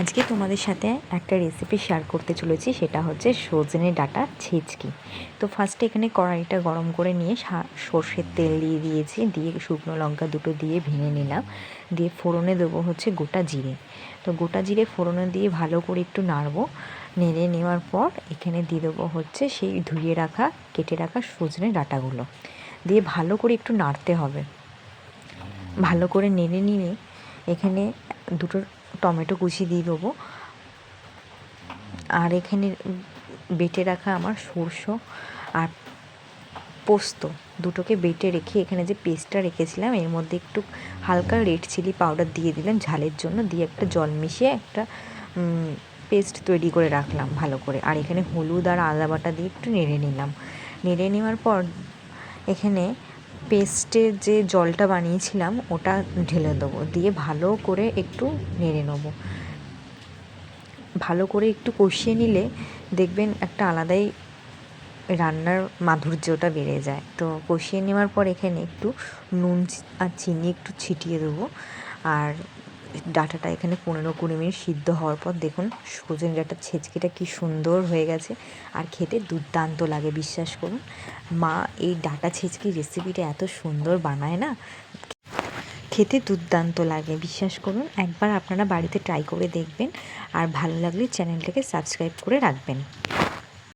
আজকে তোমাদের সাথে একটা রেসিপি শেয়ার করতে চলেছি, সেটা হচ্ছে সজনে ডাটা ছেচকি। তো ফার্স্টে এখানে কড়াইটা গরম করে নিয়ে সর্ষের তেল দিয়ে দিয়েছি, দিয়ে শুকনো লঙ্কা দুটো দিয়ে ভেঙে নিলাম। দিয়ে ফোড়নে দেবো হচ্ছে গোটা জিরে। তো গোটা জিরে ফোড়নে দিয়ে ভালো করে একটু নাড়বো। নেড়ে নেওয়ার পর এখানে দিয়ে দেবো হচ্ছে সেই ধুয়ে রাখা, কেটে রাখা সজনে ডাটাগুলো। দিয়ে ভালো করে একটু নাড়তে হবে। ভালো করে নেড়ে নিয়ে এখানে দুটো টমেটো কুচি দিয়ে দেবো। আর এখানে বেটে রাখা আমার সরষে আর পোস্ত দুটোকে বেটে রেখে এখানে যে পেস্টটা রেখেছিলাম, এর মধ্যে একটু হালকা রেড চিলি পাউডার দিয়ে দিলাম ঝালের জন্য, দিয়ে একটা জল মিশিয়ে একটা পেস্ট তৈরি করে রাখলাম ভালো করে। আর এখানে হলুদ আর আদা বাটা দিয়ে একটু নেড়ে নিলাম। নেড়ে নেওয়ার পর এখানে পেস্টের যে জলটা বানিয়েছিলাম, ওটা ঢেলে দেবো। দিয়ে ভালো করে একটু নেড়ে নেব। ভালো করে একটু কষিয়ে নিলে দেখবেন একটা আলাদাই রান্নার মাধুর্যটা বেড়ে যায়। তো কষিয়ে নেওয়ার পর এখানে একটু নুন আর চিনি একটু ছিটিয়ে দেবো। আর ডাটাটা এখানে পনেরো কুড়ি মিনিট সিদ্ধ হওয়ার পর দেখুন সজনে ডাটার ছেঁচকিটা কি সুন্দর হয়ে গেছে। আর খেতে দুর্দান্ত লাগে, বিশ্বাস করুন। মা, এই ডাটা ছেচকি রেসিপিটা এত সুন্দর বানায় না? খেতে দুর্দান্ত লাগে, বিশ্বাস করুন। একবার আপনারা বাড়িতে ট্রাই করে দেখবেন। আর ভালো লাগলে চ্যানেলটাকে সাবস্ক্রাইব করে রাখবেন।